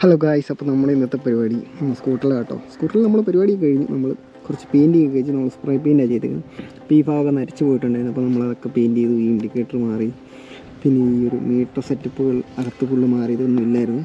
Hello guys അപ്പോൾ നമ്മുടെ ഇന്നത്തെ പരിപാടി സ്കൂട്ടറിൽ കേട്ടോ സ്കൂട്ടറിൽ നമ്മൾ പരിപാടി കഴിഞ്ഞ് നമ്മൾ കുറച്ച് പെയിന്റ് ഒക്കെ കഴിച്ച് നമ്മൾ സ്പ്രേ പെയിന്റാണ് ചെയ്തേക്കുന്നത് അപ്പോൾ ഈ ഭാഗം നരച്ച് പോയിട്ടുണ്ടായിരുന്നു. അപ്പോൾ നമ്മളതൊക്കെ പെയിന്റ് ചെയ്തു ഈ ഇൻഡിക്കേറ്റർ മാറി. പിന്നെ ഈ ഒരു മീറ്റർ സെറ്റപ്പുകൾ അകത്ത് ഫുള്ള് മാറി ഇതൊന്നും ഇല്ലായിരുന്നു.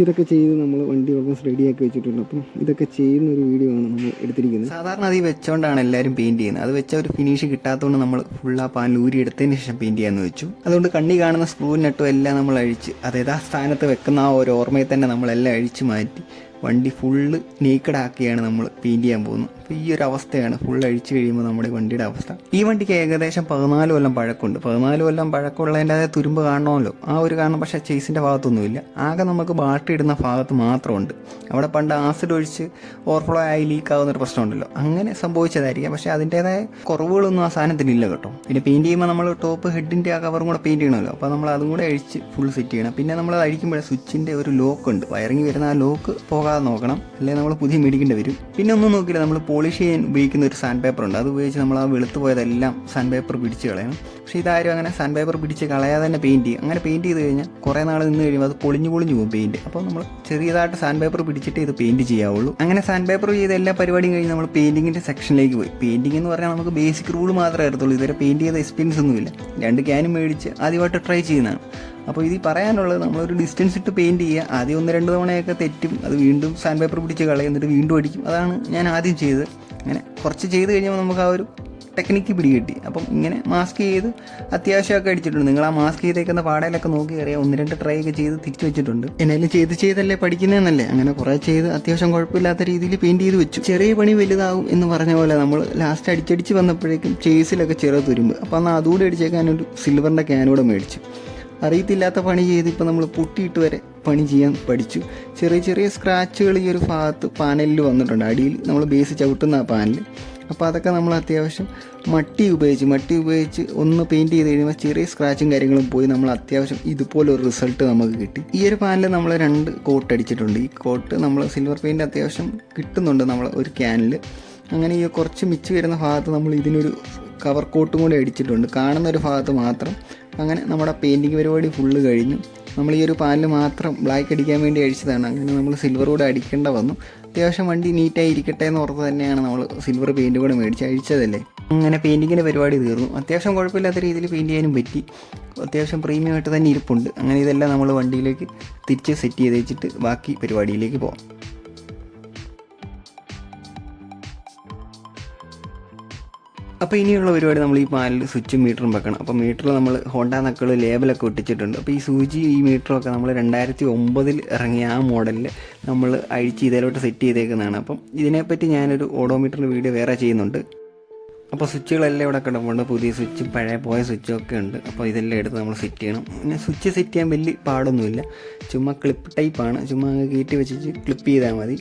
ഇതൊക്കെ ചെയ്ത് നമ്മൾ വണ്ടി ഓൾമോസ്റ്റ് റെഡിയാക്കി വെച്ചിട്ടുണ്ട്. അപ്പം ഇതൊക്കെ ചെയ്യുന്ന ഒരു വീഡിയോ ആണ് നമ്മൾ എടുത്തിരിക്കുന്നത്. സാധാരണ അത് വെച്ചോണ്ടാണ് എല്ലാവരും പെയിന്റ് ചെയ്യുന്നത്. അത് വെച്ച ഒരു ഫിനിഷ് കിട്ടാത്തതുകൊണ്ട് നമ്മൾ ഫുൾ ആ പാൻ ഊരി എടുത്തതിന് ശേഷം പെയിന്റ് ചെയ്യാമെന്ന് വെച്ചു. അതുകൊണ്ട് കണ്ണി കാണുന്ന സ്ക്രൂ നട്ടും എല്ലാം നമ്മൾ അഴിച്ച് അതായത് ആ സ്ഥാനത്ത് വെക്കുന്ന ആ ഒരു ഓർമ്മയിൽ തന്നെ നമ്മളെല്ലാം അഴിച്ച് മാറ്റി വണ്ടി ഫുള്ള് നീക്കഡാക്കിയാണ് നമ്മൾ പെയിന്റ് ചെയ്യാൻ പോകുന്നത്. അപ്പോൾ ഈ ഒരു അവസ്ഥയാണ് ഫുൾ അഴിച്ച് കഴിയുമ്പോൾ നമ്മുടെ വണ്ടിയുടെ അവസ്ഥ. ഈ വണ്ടിക്ക് ഏകദേശം പതിനാല് കൊല്ലം പഴക്കമുണ്ട്. പതിനാല് കൊല്ലം പഴക്കമുള്ളതിന്റെ അതേ തുരുമ്പ് കാണണമല്ലോ. ആ ഒരു കാരണം പക്ഷേ ചേസിന്റെ ഭാഗത്തൊന്നുമില്ല. ആകെ നമുക്ക് ബാട്ടി ഇടുന്ന ഭാഗത്ത് മാത്രമുണ്ട്. അവിടെ പണ്ട് ആസിഡ് ഒഴിച്ച് ഓവർഫ്ലോ ആയി ലീക്ക് ആകുന്ന ഒരു പ്രശ്നമുണ്ടല്ലോ. അങ്ങനെ സംഭവിച്ചതായിരിക്കാം. പക്ഷേ അതിന്റേതായ കുറവുകളൊന്നും ആ സാധനത്തിനില്ല കേട്ടോ. പിന്നെ പെയിന്റ് ചെയ്യുമ്പോൾ നമ്മൾ ടോപ്പ് ഹെഡിന്റെ ആ കവറും കൂടെ പെയിന്റ് ചെയ്യണമല്ലോ. അപ്പോൾ നമ്മൾ അതും കൂടെ അഴിച്ച് ഫുൾ സെറ്റ് ചെയ്യണം. പിന്നെ നമ്മൾ അഴിക്കുമ്പോൾ സ്വിച്ചിന്റെ ഒരു ലോക്ക് ഉണ്ട്. വയറിങ് വരുന്ന ആ ലോക്ക് പോകാതെ നോക്കണം. അല്ലെങ്കിൽ നമ്മൾ പുതിയ മേടിക്കേണ്ടി വരും. പിന്നെ ഒന്നും നോക്കില്ല നമ്മൾ പോളിഷ് ചെയ്യാൻ ഉപയോഗിക്കുന്ന ഒരു സാൻഡ് പേപ്പർ ഉണ്ട്. അത് ഉപയോഗിച്ച് നമ്മൾ ആ വെളുത്ത് പോയതെല്ലാം സാൻഡ് പേപ്പർ പിടിച്ച് കളയണം. പക്ഷേ ഇതാരും അങ്ങനെ സാൻഡ് പേപ്പർ പിടിച്ച് കളയാതെ തന്നെ പെയിന്റ് ചെയ്യും അങ്ങനെ പെയിന്റ് ചെയ്ത് കഴിഞ്ഞാൽ കുറേ നാൾ നിന്ന് കഴിയുമ്പോൾ അത് പൊളിഞ്ഞു പൊളിഞ്ഞു പോകും പെയിന്റ് അപ്പോൾ നമ്മൾ ചെറിയതായിട്ട് സാൻഡ് പേപ്പർ പിടിച്ചിട്ട് ഇത് പെയിന്റ് ചെയ്യാവുള്ളൂ. അങ്ങനെ സാൻഡ് പേപ്പർ ചെയ്ത എല്ലാ പരിപാടിയും കഴിഞ്ഞ് നമ്മൾ പെയിന്റിങ്ങിന്റെ സെക്ഷനിലേക്ക് പോയി. പെയിന്റിംഗ് എന്ന് പറഞ്ഞാൽ നമുക്ക് ബേസിക് റൂൾ മാത്രമേ അറിയത്തുള്ളൂ. ഇതുവരെ പെയിന്റ് ചെയ്ത എക്സ്പീരിയൻസ് ഒന്നുമില്ല. രണ്ട് ക്യാനും മേടിച്ച് ആദ്യമായിട്ട് ട്രൈ ചെയ്യുന്നതാണ്. അപ്പോൾ ഇത് പറയാനുള്ളത് നമ്മളൊരു ഡിസ്റ്റൻസ് ഇട്ട് പെയിന്റ് ചെയ്യുക. ആദ്യം ഒന്ന് രണ്ട് തവണയൊക്കെ തെറ്റും അത് വീണ്ടും സാൻഡ് പേപ്പർ പിടിച്ച് കളയും എന്നിട്ട് വീണ്ടും അടിക്കും. അതാണ് ഞാൻ ആദ്യം ചെയ്തത്. അങ്ങനെ കുറച്ച് ചെയ്ത് കഴിഞ്ഞാൽ നമുക്ക് ആ ഒരു ടെക്നിക്ക് പിടികിട്ടി. അപ്പം ഇങ്ങനെ മാസ്ക് ചെയ്ത് അത്യാവശ്യമൊക്കെ അടിച്ചിട്ടുണ്ട്. നിങ്ങൾ ആ മാസ്ക് ചെയ്തേക്കുന്ന പാടയിലൊക്കെ നോക്കി അറിയാം. ഒന്ന് രണ്ട് ട്രൈ ഒക്കെ ചെയ്ത് തിരിച്ചു വെച്ചിട്ടുണ്ട്. എന്നാലും ചെയ്ത് ചെയ്തല്ലേ പഠിക്കുന്നതെന്നല്ലേ. അങ്ങനെ കുറേ ചെയ്ത് അത്യാവശ്യം കുഴപ്പമില്ലാത്ത രീതിയിൽ പെയിന്റ് ചെയ്ത് വെച്ചു. ചെറിയ പണി വലുതാവും എന്ന് പറഞ്ഞ പോലെ നമ്മൾ ലാസ്റ്റ് അടിച്ചടിച്ച് വന്നപ്പോഴേക്കും ചേസിലൊക്കെ ചെറിയ തുരുമ്പ്. അപ്പോൾ എന്നാൽ അതുകൂടെ അടിച്ചേക്കാൻ ഒരു സിൽവറിന്റെ ക്യാനൂടെ മേടിച്ചു. അറിയത്തില്ലാത്ത പണി ചെയ്ത് ഇപ്പോൾ നമ്മൾ പൊട്ടിയിട്ട് വരെ പണി ചെയ്യാൻ പഠിച്ചു. ചെറിയ ചെറിയ സ്ക്രാച്ചുകൾ ഈ ഒരു ഭാഗത്ത് പാനലിൽ വന്നിട്ടുണ്ട്. അടിയിൽ നമ്മൾ ബേസ് ചവിട്ടുന്ന ആ പാനൽ അപ്പോൾ അതൊക്കെ നമ്മൾ അത്യാവശ്യം മട്ടി ഉപയോഗിച്ച് മട്ടി ഉപയോഗിച്ച് ഒന്ന് പെയിന്റ് ചെയ്ത് കഴിയുമ്പോൾ ചെറിയ സ്ക്രാച്ചും കാര്യങ്ങളും പോയി നമ്മൾ അത്യാവശ്യം ഇതുപോലെ ഒരു റിസൾട്ട് നമുക്ക് കിട്ടി. ഈ ഒരു പാനിൽ നമ്മൾ രണ്ട് കോട്ട് അടിച്ചിട്ടുണ്ട്. ഈ കോട്ട് നമ്മൾ സിൽവർ പെയിന്റ് അത്യാവശ്യം കിട്ടുന്നുണ്ട് നമ്മൾ ഒരു ക്യാനിൽ അങ്ങനെ ഈ കുറച്ച് മിച്ച് വരുന്ന ഭാഗത്ത് നമ്മൾ ഇതിനൊരു കവർ കോട്ടും കൂടി അടിച്ചിട്ടുണ്ട്. കാണുന്ന ഒരു ഭാഗത്ത് മാത്രം അങ്ങനെ നമ്മുടെ പെയിന്റിങ് പരിപാടി ഫുള്ള് കഴിഞ്ഞു. നമ്മൾ ഈ ഒരു പാനൽ മാത്രം ബ്ലാക്ക് അടിക്കാൻ വേണ്ടി അടിച്ചതാണ് അങ്ങനെ നമ്മൾ സിൽവർ കൂടെ അടിക്കേണ്ട വന്നു. അത്യാവശ്യം വണ്ടി നീറ്റായി ഇരിക്കട്ടെ എന്ന് ഓർത്ത് തന്നെയാണ് നമ്മൾ സിൽവർ പെയിന്റ് കൂടെ മേടിച്ച് അഴിച്ചതല്ലേ. അങ്ങനെ പെയിന്റിങ്ങിന്റെ പരിപാടി തീർന്നു. അത്യാവശ്യം കുഴപ്പമില്ലാത്ത രീതിയിൽ പെയിന്റ് ചെയ്യാനും പറ്റി. അത്യാവശ്യം പ്രീമിയം ആയിട്ട് തന്നെ ഇരിപ്പുണ്ട്. അങ്ങനെ ഇതെല്ലാം നമ്മൾ വണ്ടിയിലേക്ക് തിരിച്ച് സെറ്റ് ചെയ്ത് വെച്ചിട്ട് ബാക്കി പരിപാടിയിലേക്ക് പോകാം അപ്പോൾ ഇനിയുള്ള പരിപാടി നമ്മൾ ഈ പാലിൽ സ്വിച്ചും മീറ്ററും വെക്കണം. അപ്പോൾ മീറ്ററിൽ നമ്മൾ ഹോണ്ട നക്കൾ ലേബലൊക്കെ ഒട്ടിച്ചിട്ടുണ്ട്. അപ്പോൾ ഈ സൂചി ഈ മീറ്ററും ഒക്കെ നമ്മൾ രണ്ടായിരത്തി ഒമ്പതിൽ ഇറങ്ങിയ ആ മോഡലിൽ നമ്മൾ അഴിച്ച് ഇതിലോട്ട് സെറ്റ് ചെയ്തേക്കുന്നതാണ്. അപ്പം ഇതിനെപ്പറ്റി ഞാനൊരു ഓഡോമീറ്ററിന്റെ വീഡിയോ വേറെ ചെയ്യുന്നുണ്ട്. അപ്പോൾ സ്വിച്ചുകളെല്ലാം ഇവിടെ കിടപ്പുണ്ട്. പുതിയ സ്വിച്ച് പഴയ പോയ സ്വിച്ചും ഒക്കെ ഉണ്ട്. അപ്പോൾ ഇതെല്ലാം എടുത്ത് നമ്മൾ സെറ്റ് ചെയ്യണം. പിന്നെ സ്വിച്ച് സെറ്റ് ചെയ്യാൻ വലിയ പാടൊന്നുമില്ല. ചുമ്മാ ക്ലിപ്പ് ടൈപ്പാണ് ചുമ്മാ കയറ്റി വെച്ചിട്ട് ക്ലിപ്പ് ചെയ്താൽ മതി.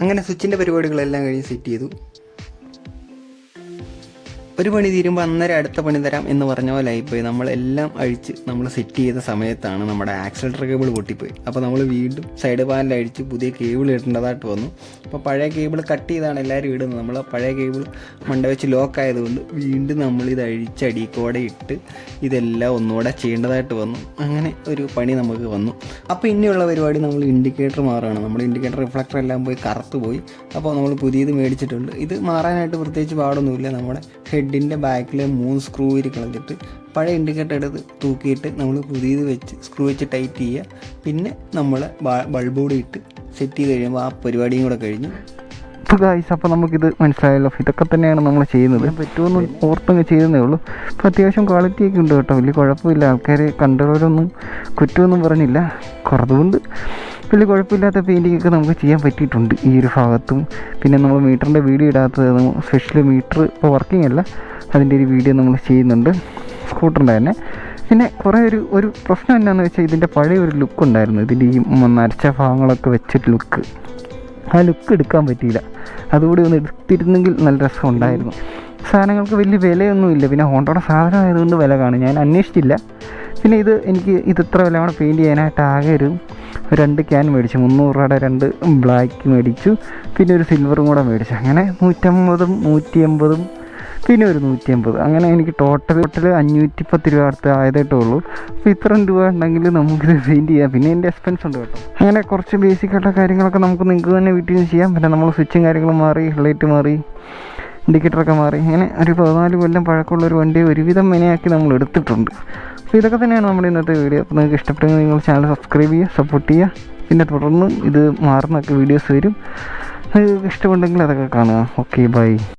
അങ്ങനെ സ്വിച്ചിന്റെ പരിപാടികളെല്ലാം കഴിഞ്ഞ് സെറ്റ് ചെയ്തു. ഒരു പണി തീരുമ്പോൾ അന്നേരം അടുത്ത പണി തരാം എന്ന് പറഞ്ഞ പോലെ ആയിപ്പോയി. നമ്മളെല്ലാം അഴിച്ച് നമ്മൾ സെറ്റ് ചെയ്ത സമയത്താണ് നമ്മുടെ ആക്സിലേറ്റർ കേബിൾ പൊട്ടിപ്പോയി. അപ്പോൾ നമ്മൾ വീണ്ടും സൈഡ് പാനൽ അഴിച്ച് പുതിയ കേബിൾ ഇടേണ്ടതായിട്ട് വന്നു. അപ്പോൾ പഴയ കേബിൾ കട്ട് ചെയ്താണ് എല്ലാവരും ഇടുന്നത്. നമ്മൾ പഴയ കേബിൾ മണ്ട വെച്ച് ലോക്ക് ആയതുകൊണ്ട് വീണ്ടും നമ്മൾ ഇത് അഴിച്ച് അടിക്കോടെ ഇട്ട് ഇതെല്ലാം ഒന്നുകൂടെ ചെയ്യേണ്ടതായിട്ട് വന്നു. അങ്ങനെ ഒരു പണി നമുക്ക് വന്നു. അപ്പോൾ ഇനിയുള്ള പരിപാടി നമ്മൾ ഇൻഡിക്കേറ്റർ മാറുകയാണ്. നമ്മൾ ഇൻഡിക്കേറ്റർ റിഫ്ലക്ടർ എല്ലാം പോയി കറുത്ത് പോയി. അപ്പോൾ നമ്മൾ പുതിയത് മേടിച്ചിട്ടുണ്ട്. ഇത് മാറാനായിട്ട് പ്രത്യേകിച്ച് പാടൊന്നുമില്ല. നമ്മുടെ ഹെഡിന്റെ ബാക്കിൽ മൂന്ന് സ്ക്രൂ ഇരി കളഞ്ഞിട്ട് പഴയ ഇൻഡിക്കേറ്റർ എടുത്ത് തൂക്കിയിട്ട് നമ്മൾ പുതിയത് വെച്ച് സ്ക്രൂ വെച്ച് ടൈറ്റ് ചെയ്യുക. പിന്നെ നമ്മൾ ബൾബ് കൂടി ഇട്ട് സെറ്റ് ചെയ്ത് കഴിയുമ്പോൾ ആ പരിപാടിയും കൂടെ കഴിഞ്ഞു. അപ്പോൾ ഗായ്സ് അപ്പോൾ നമുക്കിത് മനസ്സിലായല്ലോ. ഇതൊക്കെ തന്നെയാണ് നമ്മൾ ചെയ്യുന്നത്. പറ്റുമെന്ന് ഓർത്തങ്ങ് ചെയ്യുന്നേ ഉള്ളൂ. അപ്പോൾ അത്യാവശ്യം ക്വാളിറ്റിയൊക്കെ ഉണ്ട് കേട്ടോ. വലിയ കുഴപ്പമില്ല. ആൾക്കാർ കണ്ടവരൊന്നും കുറ്റമൊന്നും പറഞ്ഞില്ല. കുറതുകൊണ്ട് വലിയ കുഴപ്പമില്ലാത്ത പെയിന്റിംഗ് ഒക്കെ നമുക്ക് ചെയ്യാൻ പറ്റിയിട്ടുണ്ട് ഈ ഒരു ഭാഗത്തും. പിന്നെ നമ്മൾ മീറ്ററിന്റെ വീഡിയോ ഇടാത്തത് സ്പെഷ്യൽ മീറ്റർ ഇപ്പോൾ വർക്കിംഗ് അല്ല. അതിന്റെ ഒരു വീഡിയോ നമ്മൾ ചെയ്യുന്നുണ്ട്. സ്കൂട്ടറിന്റെ തന്നെ. പിന്നെ കുറേ ഒരു ഒരു പ്രശ്നം എന്നാന്ന് വെച്ചാൽ ഇതിന്റെ പഴയ ഒരു ലുക്ക് ഉണ്ടായിരുന്നു. ഇതിന്റെ ഈ നരച്ച ഭാഗങ്ങളൊക്കെ വെച്ചൊരു ലുക്ക് ആ ലുക്ക് എടുക്കാൻ പറ്റിയില്ല. അതുകൂടി ഒന്ന് എടുത്തിരുന്നെങ്കിൽ നല്ല രസം ഉണ്ടായിരുന്നു. സാധനങ്ങൾക്ക് വലിയ വിലയൊന്നുമില്ല പിന്നെ ഹോണ്ടയുടെ സാധനം ആയതുകൊണ്ട് വില കാണും. ഞാൻ അന്വേഷിച്ചില്ല. പിന്നെ ഇത് എനിക്ക് ഇത് ഇത്ര വില കൂടെ പെയിന്റ് ചെയ്യാനായിട്ട് ആകെ ഒരു രണ്ട് ക്യാൻ മേടിച്ചു മുന്നൂറ് രൂപയുടെ രണ്ട് ബ്ലാക്ക് മേടിച്ചു പിന്നെ ഒരു സിൽവറും കൂടെ മേടിച്ചു. അങ്ങനെ നൂറ്റമ്പതും നൂറ്റി എൺപതും പിന്നെ ഒരു നൂറ്റി അമ്പത് അങ്ങനെ എനിക്ക് ടോട്ടൽ ടോട്ടൽ അഞ്ഞൂറ്റി പത്ത് രൂപ അടുത്ത് ആയതായിട്ടേ ഉള്ളൂ. അപ്പോൾ ഇത്രയും രൂപ ഉണ്ടെങ്കിൽ നമുക്കിത് പെയിന്റ് ചെയ്യാം. പിന്നെ എന്റെ എക്സ്പെൻസ് ഉണ്ട് കേട്ടോ. അങ്ങനെ കുറച്ച് ബേസിക് ആയിട്ടുള്ള കാര്യങ്ങളൊക്കെ നമുക്ക് നിങ്ങൾക്ക് തന്നെ വീട്ടിൽ നിന്ന് ചെയ്യാം. പിന്നെ നമ്മൾ സ്വിച്ചും കാര്യങ്ങളും മാറി ലൈറ്റ് മാറി. ഇൻഡിക്കേറ്ററൊക്കെ മാറി. അങ്ങനെ ഒരു പതിനാല് കൊല്ലം പഴക്കമുള്ള ഒരു വണ്ടി ഒരുവിധം മെനയാക്കി നമ്മൾ എടുത്തിട്ടുണ്ട്. അപ്പോൾ ഇതൊക്കെ തന്നെയാണ് നമ്മുടെ ഇന്നത്തെ വീഡിയോ അപ്പോൾ നിങ്ങൾക്ക് ഇഷ്ടപ്പെട്ടെങ്കിൽ നിങ്ങൾ ചാനൽ സബ്സ്ക്രൈബ് ചെയ്യുക സപ്പോർട്ട് ചെയ്യുക. പിന്നെ തുടർന്നും ഇത് മാറുന്നൊക്കെ വീഡിയോസ് വരും. നിങ്ങൾക്ക് ഇഷ്ടമുണ്ടെങ്കിൽ അതൊക്കെ കാണുക. Okay bye